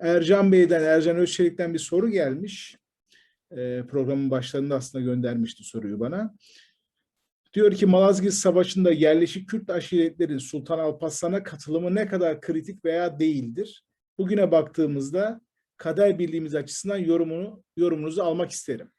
Ercan Bey'den, Ercan Özçelik'ten bir soru gelmiş. Ee, programın başlarında aslında göndermişti soruyu bana. Diyor ki Malazgirt Savaşı'nda yerleşik Kürt aşiretlerin Sultan Alparslan'a katılımı ne kadar kritik veya değildir? Bugüne baktığımızda kader birliğimiz açısından yorumunu yorumunuzu almak isterim.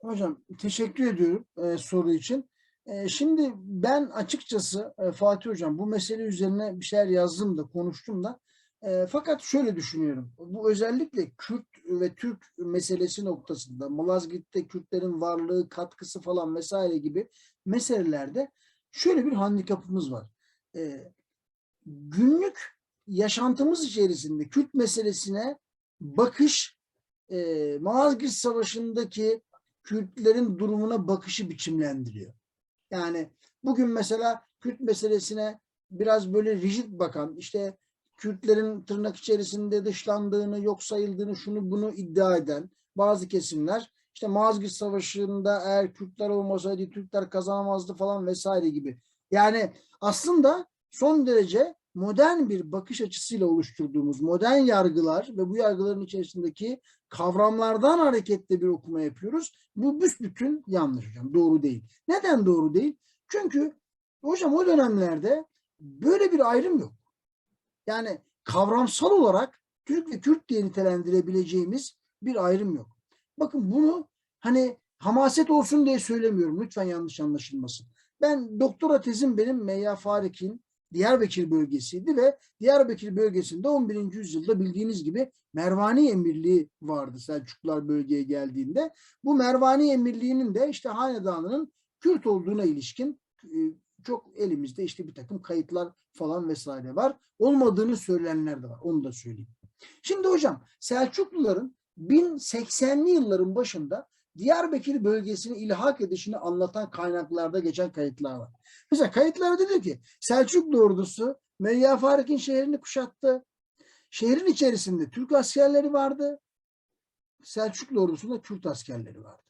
Hocam teşekkür ediyorum e, soru için. E, şimdi ben açıkçası e, Fatih Hocam bu mesele üzerine bir şeyler yazdım da konuştum da. E, fakat şöyle düşünüyorum. Bu özellikle Kürt ve Türk meselesi noktasında Malazgirt'te Kürtlerin varlığı, katkısı falan vesaire gibi meselelerde şöyle bir handikapımız var. E, günlük yaşantımız içerisinde Kürt meselesine bakış e, Malazgirt Savaşı'ndaki Kürtlerin durumuna bakışı biçimlendiriyor. Yani bugün mesela Kürt meselesine biraz böyle rigid bakan, işte Kürtlerin tırnak içerisinde dışlandığını, yok sayıldığını, şunu bunu iddia eden bazı kesimler, işte Malazgirt Savaşı'nda eğer Kürtler olmasaydı Türkler kazanamazdı falan vesaire gibi. Yani aslında son derece modern bir bakış açısıyla oluşturduğumuz modern yargılar ve bu yargıların içerisindeki kavramlardan hareketle bir okuma yapıyoruz. Bu büsbütün yanlış hocam. Doğru değil. Neden doğru değil? Çünkü hocam o dönemlerde böyle bir ayrım yok. Yani kavramsal olarak Türk ve Kürt diye nitelendirebileceğimiz bir ayrım yok. Bakın bunu hani hamaset olsun diye söylemiyorum. Lütfen yanlış anlaşılmasın. Ben doktora tezim benim Meyya Farik'in Diyarbakır bölgesiydi ve Diyarbakır bölgesinde 11. yüzyılda bildiğiniz gibi Mervani Emirliği vardı Selçuklular bölgeye geldiğinde. Bu Mervani Emirliği'nin de işte hanedanının Kürt olduğuna ilişkin e, çok elimizde işte bir takım kayıtlar falan vesaire var. Olmadığını söyleyenler de var. Onu da söyleyeyim. Şimdi hocam Selçukluların 1080'li yılların başında Diyarbakır bölgesini ilhak edişini anlatan kaynaklarda geçen kayıtlar var. Mesela kayıtlarda diyor ki Selçuklu ordusu Meyya Farik'in şehrini kuşattı. Şehrin içerisinde Türk askerleri vardı. Selçuklu ordusunda Kürt askerleri vardı.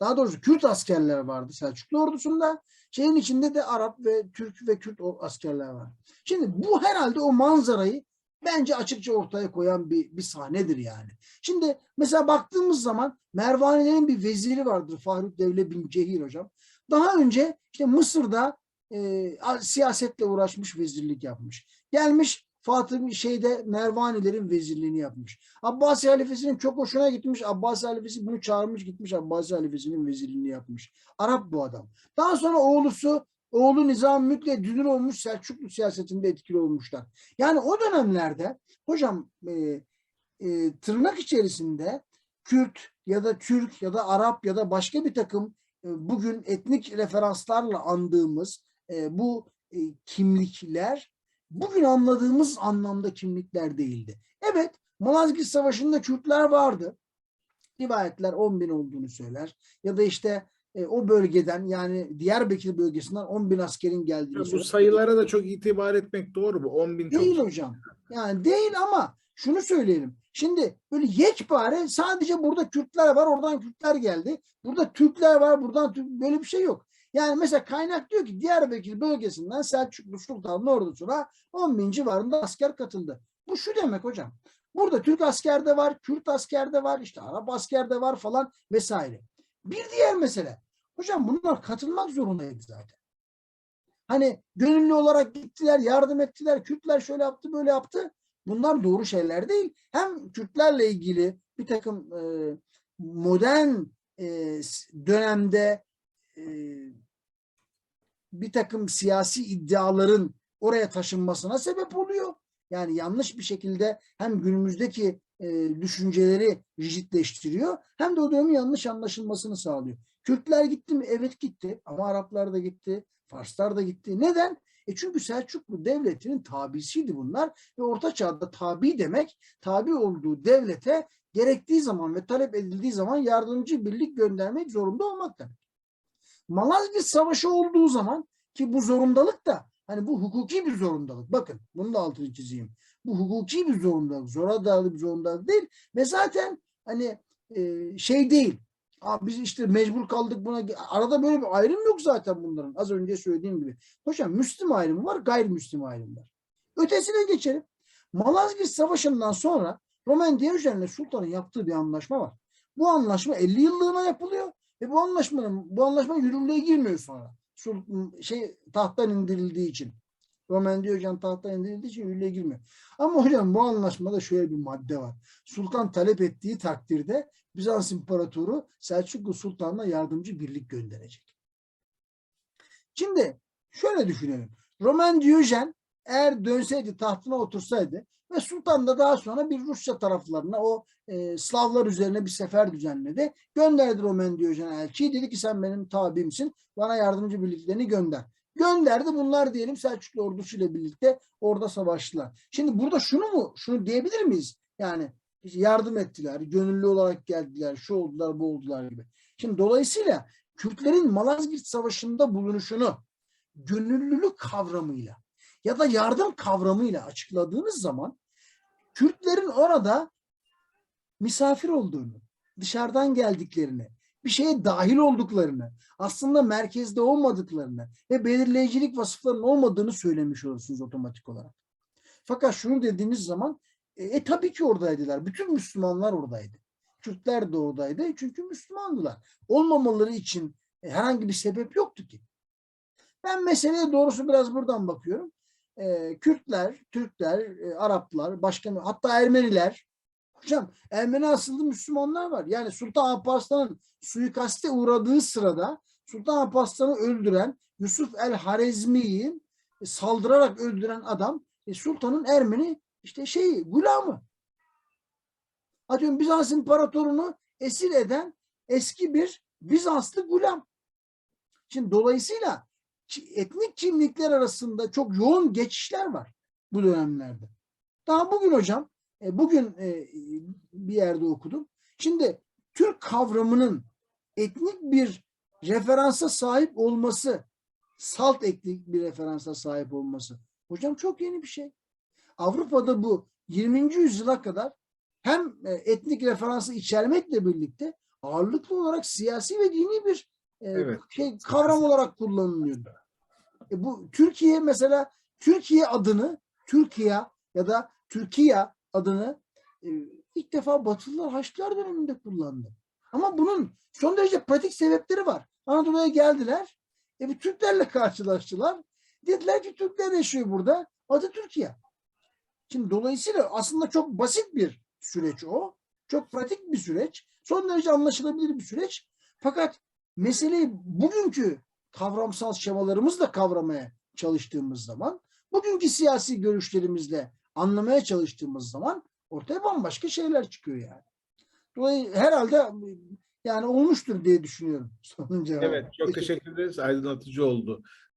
Daha doğrusu Kürt askerler vardı Selçuklu ordusunda. Şehrin içinde de Arap ve Türk ve Kürt askerler var. Şimdi bu herhalde o manzarayı bence açıkça ortaya koyan bir, bir sahnedir yani. Şimdi mesela baktığımız zaman Mervanilerin bir veziri vardır Fahri Devle bin Cehir hocam. Daha önce işte Mısır'da e, siyasetle uğraşmış vezirlik yapmış. Gelmiş Fatih şeyde Mervanilerin vezirliğini yapmış. Abbasi halifesinin çok hoşuna gitmiş. Abbasi halifesi bunu çağırmış gitmiş. Abbasi halifesinin vezirliğini yapmış. Arap bu adam. Daha sonra oğlusu oğlu Nizam Mülk'le dünür olmuş Selçuklu siyasetinde etkili olmuşlar. Yani o dönemlerde hocam e, e, tırnak içerisinde Kürt ya da Türk ya da Arap ya da başka bir takım e, bugün etnik referanslarla andığımız e, bu e, kimlikler bugün anladığımız anlamda kimlikler değildi. Evet Malazgirt Savaşı'nda Kürtler vardı. Rivayetler 10 bin olduğunu söyler. Ya da işte e, o bölgeden yani Diyarbakır bölgesinden 10 bin askerin geldiğini Bu söyler. sayılara da çok itibar etmek doğru mu? 10 bin çok. Değil hocam. Yani değil ama şunu söyleyelim. Şimdi böyle yekpare sadece burada Kürtler var, oradan Kürtler geldi. Burada Türkler var, buradan Türk böyle bir şey yok. Yani mesela kaynak diyor ki Diyarbakır bölgesinden Selçuklu Sultanlı ordusuna 10 bin civarında asker katıldı. Bu şu demek hocam. Burada Türk asker de var, Kürt asker de var, işte Arap asker de var falan vesaire. Bir diğer mesele. Hocam bunlar katılmak zorundaydı zaten. Hani gönüllü olarak gittiler, yardım ettiler. Kürtler şöyle yaptı, böyle yaptı. Bunlar doğru şeyler değil. Hem Kürtlerle ilgili bir takım e, modern e, dönemde e, bir takım siyasi iddiaların oraya taşınmasına sebep oluyor. Yani yanlış bir şekilde hem günümüzdeki e, düşünceleri rigidleştiriyor hem de o dönemin yanlış anlaşılmasını sağlıyor. Kürtler gitti mi? Evet gitti. Ama Araplar da gitti. Farslar da gitti. Neden? E çünkü Selçuklu devletinin tabisiydi bunlar ve Orta Çağ'da tabi demek tabi olduğu devlete gerektiği zaman ve talep edildiği zaman yardımcı birlik göndermek zorunda olmak demek. Malazgirt Savaşı olduğu zaman ki bu zorundalık da hani bu hukuki bir zorundalık. Bakın bunu da altını çizeyim. Bu hukuki bir zorundalık. Zora dayalı bir zorundalık değil ve zaten hani e, şey değil. Aa, biz işte mecbur kaldık buna. Arada böyle bir ayrım yok zaten bunların. Az önce söylediğim gibi. Hocam Müslüm ayrımı var, gayrimüslim ayrımı var. Ötesine geçelim. Malazgirt Savaşı'ndan sonra Roman Diyojen'le Sultan'ın yaptığı bir anlaşma var. Bu anlaşma 50 yıllığına yapılıyor ve bu anlaşmanın bu anlaşma yürürlüğe girmiyor sonra. Sul- şey tahttan indirildiği için. Roman Diyojen tahttan indirildiği için yürürlüğe girmiyor. Ama hocam bu anlaşmada şöyle bir madde var. Sultan talep ettiği takdirde Bizans İmparatoru Selçuklu Sultan'la yardımcı birlik gönderecek. Şimdi şöyle düşünelim. Roman Diyojen eğer dönseydi tahtına otursaydı ve Sultan da daha sonra bir Rusya taraflarına o e, Slavlar üzerine bir sefer düzenledi. Gönderdi Roman Diyojen'e elçiyi. Dedi ki sen benim tabimsin. Bana yardımcı birliklerini gönder. Gönderdi. Bunlar diyelim Selçuklu ordusuyla birlikte orada savaştılar. Şimdi burada şunu mu şunu diyebilir miyiz? Yani yardım ettiler, gönüllü olarak geldiler, şu oldular, bu oldular gibi. Şimdi dolayısıyla Kürtlerin Malazgirt Savaşı'nda bulunuşunu gönüllülük kavramıyla ya da yardım kavramıyla açıkladığınız zaman Kürtlerin orada misafir olduğunu, dışarıdan geldiklerini, bir şeye dahil olduklarını, aslında merkezde olmadıklarını ve belirleyicilik vasıflarının olmadığını söylemiş olursunuz otomatik olarak. Fakat şunu dediğiniz zaman e, e, tabii ki oradaydılar. Bütün Müslümanlar oradaydı. Kürtler de oradaydı çünkü Müslümandılar. Olmamaları için e, herhangi bir sebep yoktu ki. Ben meseleye doğrusu biraz buradan bakıyorum. E, Kürtler, Türkler, e, Araplar, başka hatta Ermeniler. Hocam Ermeni asıllı Müslümanlar var. Yani Sultan Alparslan'ın suikaste uğradığı sırada Sultan Alparslan'ı öldüren Yusuf el Harezmi'yi e, saldırarak öldüren adam e, Sultan'ın Ermeni işte şeyi gulamı. Atıyorum Bizans İmparatorunu esir eden eski bir Bizanslı gulam. Şimdi dolayısıyla etnik kimlikler arasında çok yoğun geçişler var bu dönemlerde. Daha bugün hocam, e, bugün e, bir yerde okudum. Şimdi Türk kavramının etnik bir referansa sahip olması, salt etnik bir referansa sahip olması. Hocam çok yeni bir şey. Avrupa'da bu 20. yüzyıla kadar hem e, etnik referansı içermekle birlikte ağırlıklı olarak siyasi ve dini bir e, Evet. şey kavram olarak kullanılıyordu. E bu Türkiye mesela Türkiye adını Türkiye ya da Türkiye adını e, ilk defa Batılılar Haçlılar döneminde kullandı. Ama bunun son derece pratik sebepleri var. Anadolu'ya geldiler. E, bir Türklerle karşılaştılar. Dediler ki Türkler yaşıyor burada. Adı Türkiye. Şimdi dolayısıyla aslında çok basit bir süreç o. Çok pratik bir süreç. Son derece anlaşılabilir bir süreç. Fakat meseleyi bugünkü kavramsal şemalarımızla kavramaya çalıştığımız zaman, bugünkü siyasi görüşlerimizle anlamaya çalıştığımız zaman ortaya bambaşka şeyler çıkıyor yani. Dolayısıyla herhalde yani olmuştur diye düşünüyorum sonun cevabı. Evet, çok teşekkür ederiz. Aydınlatıcı oldu.